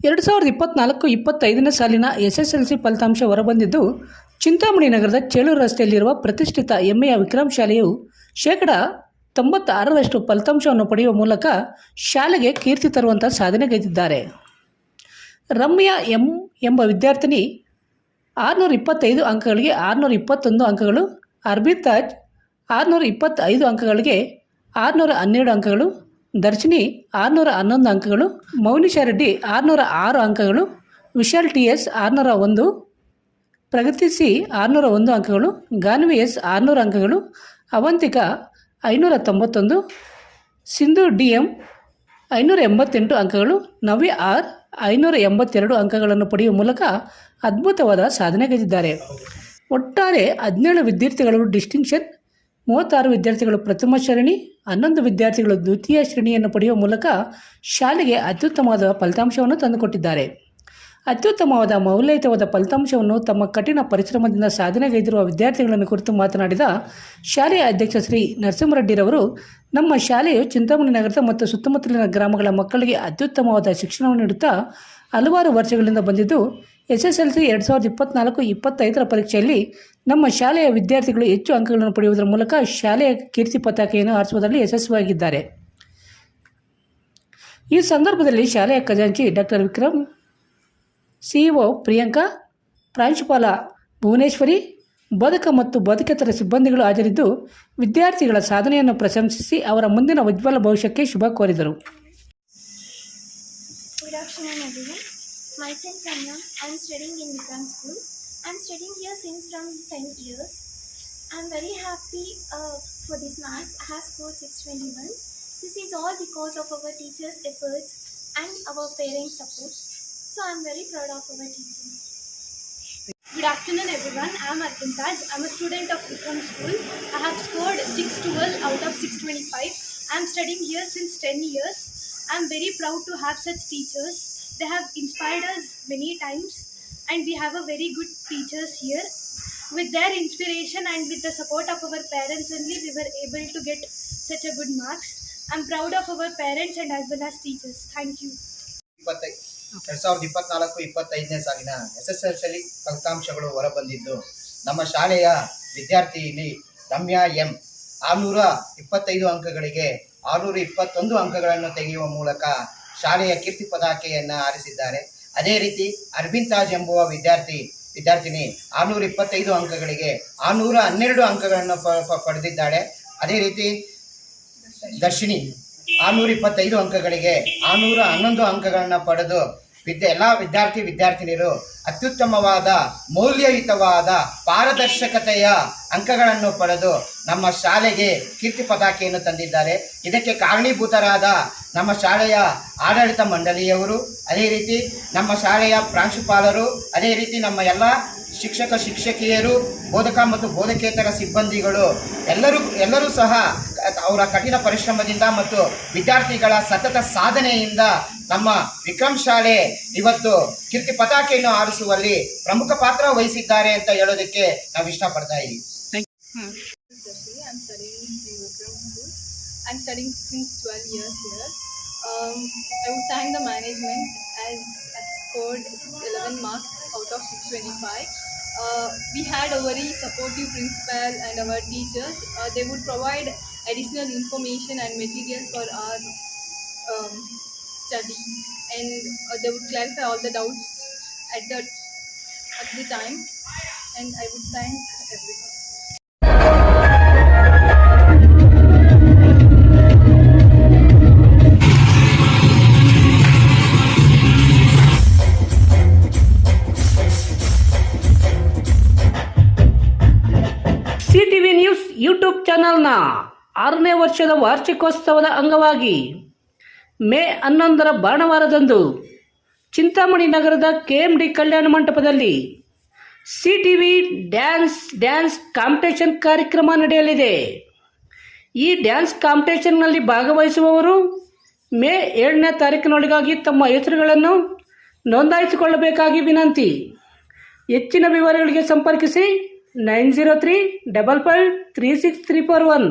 ಎರಡು ಸಾವಿರದ ಇಪ್ಪತ್ನಾಲ್ಕು ಇಪ್ಪತ್ತೈದನೇ ಸಾಲಿನ ಎಸ್ ಎಸ್ ಎಲ್ ಸಿ ಫಲಿತಾಂಶ ಹೊರಬಂದಿದ್ದು, ಚಿಂತಾಮಣಿ ನಗರದ ಚೇಳೂರು ರಸ್ತೆಯಲ್ಲಿರುವ ಪ್ರತಿಷ್ಠಿತ ಎಮ್ಮೆಯ ವಿಕ್ರಮ್ ಶಾಲೆಯು ಶೇಕಡ ತೊಂಬತ್ತಾರರಷ್ಟು ಫಲಿತಾಂಶವನ್ನು ಪಡೆಯುವ ಮೂಲಕ ಶಾಲೆಗೆ ಕೀರ್ತಿ ತರುವಂಥ ಸಾಧನೆಗೈದಿದ್ದಾರೆ ರಮ್ಯಾ ಎಂ ಎಂಬ ವಿದ್ಯಾರ್ಥಿನಿ ಆರುನೂರ ಇಪ್ಪತ್ತೈದು ಅಂಕಗಳಿಗೆ ಆರುನೂರ ಇಪ್ಪತ್ತೊಂದು ಅಂಕಗಳು, ಅರ್ಬಿತಾಜ್ ಆರುನೂರ ಇಪ್ಪತ್ತೈದು ಅಂಕಗಳಿಗೆ ಆರುನೂರ ಹನ್ನೆರಡು ಅಂಕಗಳು ದರ್ಶಿನಿ, ಆರುನೂರ ಹನ್ನೊಂದು ಅಂಕಗಳು ಮೌನಿಷಾ ರೆಡ್ಡಿ, ಆರುನೂರ ಆರು ಅಂಕಗಳು, ವಿಶಾಲ್ ಟಿ ಎಸ್ ಆರುನೂರ ಒಂದು ಪ್ರಗತಿಸಿ ಆರುನೂರ ಒಂದು ಅಂಕಗಳು, ಗಾನ್ವಿ ಎಸ್ ಆರುನೂರು ಅಂಕಗಳು, ಅವಂತಿಕಾ ಐನೂರ ತೊಂಬತ್ತೊಂದು, ಸಿಂಧು ಡಿ ಎಂ ಐನೂರ ಎಂಬತ್ತೆಂಟು ಅಂಕಗಳು ನವಿ ಆರ್ ಐನೂರ ಎಂಬತ್ತೆರಡು ಅಂಕಗಳನ್ನು ಪಡೆಯುವ ಮೂಲಕ ಅದ್ಭುತವಾದ ಸಾಧನೆಗೈದಿದ್ದಾರೆ ಒಟ್ಟಾರೆ ಹದಿನೇಳು ವಿದ್ಯಾರ್ಥಿಗಳು ಡಿಸ್ಟಿಂಕ್ಷನ್ ಮೂವತ್ತಾರು ವಿದ್ಯಾರ್ಥಿಗಳು ಪ್ರಥಮ ಶ್ರೇಣಿ, ಹನ್ನೊಂದು ವಿದ್ಯಾರ್ಥಿಗಳು ದ್ವಿತೀಯ ಶ್ರೇಣಿಯನ್ನು ಪಡೆಯುವ ಮೂಲಕ ಶಾಲೆಗೆ ಅತ್ಯುತ್ತಮವಾದ ಫಲಿತಾಂಶವನ್ನು ತಂದುಕೊಟ್ಟಿದ್ದಾರೆ. ಅತ್ಯುತ್ತಮವಾದ ಮೌಲ್ಯಯುತವಾದ ಫಲಿತಾಂಶವನ್ನು ತಮ್ಮ ಕಠಿಣ ಪರಿಶ್ರಮದಿಂದ ಸಾಧನೆಗೈದಿರುವ ವಿದ್ಯಾರ್ಥಿಗಳನ್ನು ಕುರಿತು ಮಾತನಾಡಿದ ಶಾಲೆಯ ಅಧ್ಯಕ್ಷ ಶ್ರೀ ನರಸಿಂಹರೆಡ್ಡಿರವರು, ನಮ್ಮ ಶಾಲೆಯು ಚಿಂತಾಮಣಿ ನಗರದ ಮತ್ತು ಸುತ್ತಮುತ್ತಲಿನ ಗ್ರಾಮಗಳ ಮಕ್ಕಳಿಗೆ ಅತ್ಯುತ್ತಮವಾದ ಶಿಕ್ಷಣವನ್ನು ನೀಡುತ್ತಾ ಹಲವಾರು ವರ್ಷಗಳಿಂದ ಬಂದಿದ್ದು ಎಸ್ ಎಸ್ ಎಲ್ ಸಿ ಎರಡು ಸಾವಿರದ ಇಪ್ಪತ್ನಾಲ್ಕು, ಇಪ್ಪತ್ತೈದರ ಪರೀಕ್ಷೆಯಲ್ಲಿ ನಮ್ಮ ಶಾಲೆಯ ವಿದ್ಯಾರ್ಥಿಗಳು ಹೆಚ್ಚು ಅಂಕಗಳನ್ನು ಪಡೆಯುವುದರ ಮೂಲಕ ಶಾಲೆಯ ಕೀರ್ತಿ ಪತಾಕೆಯನ್ನು ಆರಿಸುವುದರಲ್ಲಿ ಯಶಸ್ವಿಯಾಗಿದ್ದಾರೆ. ಈ ಸಂದರ್ಭದಲ್ಲಿ ಶಾಲೆಯ ಖಜಾಂಚಿ ಡಾಕ್ಟರ್ ವಿಕ್ರಮ್ ಸಿಇಒ ಪ್ರಿಯಾಂಕಾ, ಪ್ರಾಂಶುಪಾಲ ಭುವನೇಶ್ವರಿ ಬೋಧಕ ಮತ್ತು ಬೋಧಕೇತರ ಸಿಬ್ಬಂದಿಗಳು ಹಾಜರಿದ್ದು ವಿದ್ಯಾರ್ಥಿಗಳ ಸಾಧನೆಯನ್ನು ಪ್ರಶಂಸಿಸಿ ಅವರ ಮುಂದಿನ ಉಜ್ವಲ ಭವಿಷ್ಯಕ್ಕೆ ಶುಭ ಕೋರಿದರು. Myself Kanya. I am studying in Vikram School. I am studying here since from 10 years. I am very happy uh, for this marks. I have scored 621. This is all because of our teachers' efforts and our parents' support. So I am very proud of our teachers. Good afternoon everyone. I am Arpin Taj. I am a student of Vikram School. I have scored 612 out of 625. I am studying here since 10 years. I am very proud to have such teachers. They have inspired us many times and we have a very good teachers here. With their inspiration and with the support of our parents only we were able to get such a good marks. I'm proud of our parents and as well as teachers. Thank you. ಎರಡ್ ಸಾವಿರದ ಇಪ್ಪತ್ನಾಲ್ಕು ಇಪ್ಪತ್ತೈದನೇ ಸಾಲಿನ ಫಲಿತಾಂಶಗಳು ಹೊರಬಂದಿದ್ದು ನಮ್ಮ ಶಾಲೆಯ ವಿದ್ಯಾರ್ಥಿನಿ Ramya M ಆರುನೂರ ಇಪ್ಪತ್ತೈದು ಅಂಕಗಳಿಗೆ ಆರುನೂರ ಇಪ್ಪತ್ತೊಂದು ಅಂಕಗಳನ್ನು ತೆಗೆಯುವ ಮೂಲಕ ಶಾಲೆಯ ಕೀರ್ತಿ ಪದಾಕೆಯನ್ನು ಆರಿಸಿದ್ದಾರೆ ಅದೇ ರೀತಿ ಅರವಿಂದ್ ತಾಜ್ ಎಂಬುವ ವಿದ್ಯಾರ್ಥಿ, ವಿದ್ಯಾರ್ಥಿನಿ ಆರುನೂರ ಇಪ್ಪತ್ತೈದು ಅಂಕಗಳಿಗೆ ಆರುನೂರ ಹನ್ನೆರಡು ಅಂಕಗಳನ್ನು ಪಡೆದಿದ್ದಾಳೆ. ಅದೇ ರೀತಿ ದರ್ಶಿನಿ ಆರುನೂರ ಇಪ್ಪತ್ತೈದು ಅಂಕಗಳಿಗೆ ಆರುನೂರ ಹನ್ನೊಂದು ಅಂಕಗಳನ್ನು ಪಡೆದು ವಿದ್ಯೆ, ಎಲ್ಲ ವಿದ್ಯಾರ್ಥಿ ವಿದ್ಯಾರ್ಥಿನಿಯರು ಅತ್ಯುತ್ತಮವಾದ, ಮೌಲ್ಯಯುತವಾದ ಪಾರದರ್ಶಕತೆಯ ಅಂಕಗಳನ್ನು ಪಡೆದು ನಮ್ಮ ಶಾಲೆಗೆ ಕೀರ್ತಿ ಪತಾಕೆಯನ್ನು ತಂದಿದ್ದಾರೆ. ಇದಕ್ಕೆ ಕಾರಣೀಭೂತರಾದ ನಮ್ಮ ಶಾಲೆಯ ಆಡಳಿತ ಮಂಡಳಿಯವರು, ಅದೇ ರೀತಿ ನಮ್ಮ ಶಾಲೆಯ ಪ್ರಾಂಶುಪಾಲರು, ಅದೇ ರೀತಿ ನಮ್ಮ ಎಲ್ಲ ಶಿಕ್ಷಕ ಶಿಕ್ಷಕಿಯರು, ಬೋಧಕ ಮತ್ತು ಬೋಧಕೇತರ ಸಿಬ್ಬಂದಿಗಳು, ಎಲ್ಲರೂ ಎಲ್ಲರೂ ಸಹ ಅವರ ಕಠಿಣ ಪರಿಶ್ರಮದಿಂದ ಮತ್ತು ವಿದ್ಯಾರ್ಥಿಗಳ ಸತತ ಸಾಧನೆಯಿಂದ ನಮ್ಮ ವಿಕ್ರಮ್ ಶಾಲೆ ಇವತ್ತು ಕೀರ್ತಿ ಪತಾಕೆಯನ್ನು ಆರಿಸುವಲ್ಲಿ ಪ್ರಮುಖ ಪಾತ್ರ ವಹಿಸಿದ್ದಾರೆ ಅಂತ ಹೇಳೋದಕ್ಕೆ ನಾವು ಇಷ್ಟಪಡ್ತಾ ಇದ್ದೀವಿ Dashi. I'm studying in Vikram School. I'm studying since 12 years here. Um, I would thank the management as I scored 611 marks out of 625. Uh, we had a very supportive principal and our teachers. Uh, they would provide additional information and materials for our um, study and uh, they would clarify all the doubts at the at the time and I would thank everyone. C T V news YouTube ಚಾನಲ್ನ ಆರನೇ ವರ್ಷದ ವಾರ್ಷಿಕೋತ್ಸವದ ಅಂಗವಾಗಿ ಮೇ ಹನ್ನೊಂದರ ಭಾನುವಾರದಂದು ಚಿಂತಾಮಣಿ ನಗರದ K M D ಕಲ್ಯಾಣ ಮಂಟಪದಲ್ಲಿ C T V dance dance competition ಕಾರ್ಯಕ್ರಮ ನಡೆಯಲಿದೆ. ಈ ಡ್ಯಾನ್ಸ್ ಕಾಂಪಿಟೇಷನ್ನಲ್ಲಿ ಭಾಗವಹಿಸುವವರು ಮೇ ಏಳನೇ ತಾರೀಕಿನೊಳಗಾಗಿ ತಮ್ಮ ಹೆಸರುಗಳನ್ನು ನೋಂದಾಯಿಸಿಕೊಳ್ಳಬೇಕಾಗಿ ವಿನಂತಿ. ಹೆಚ್ಚಿನ ವಿವರಗಳಿಗೆ ಸಂಪರ್ಕಿಸಿ nine zero three double five three six three four one.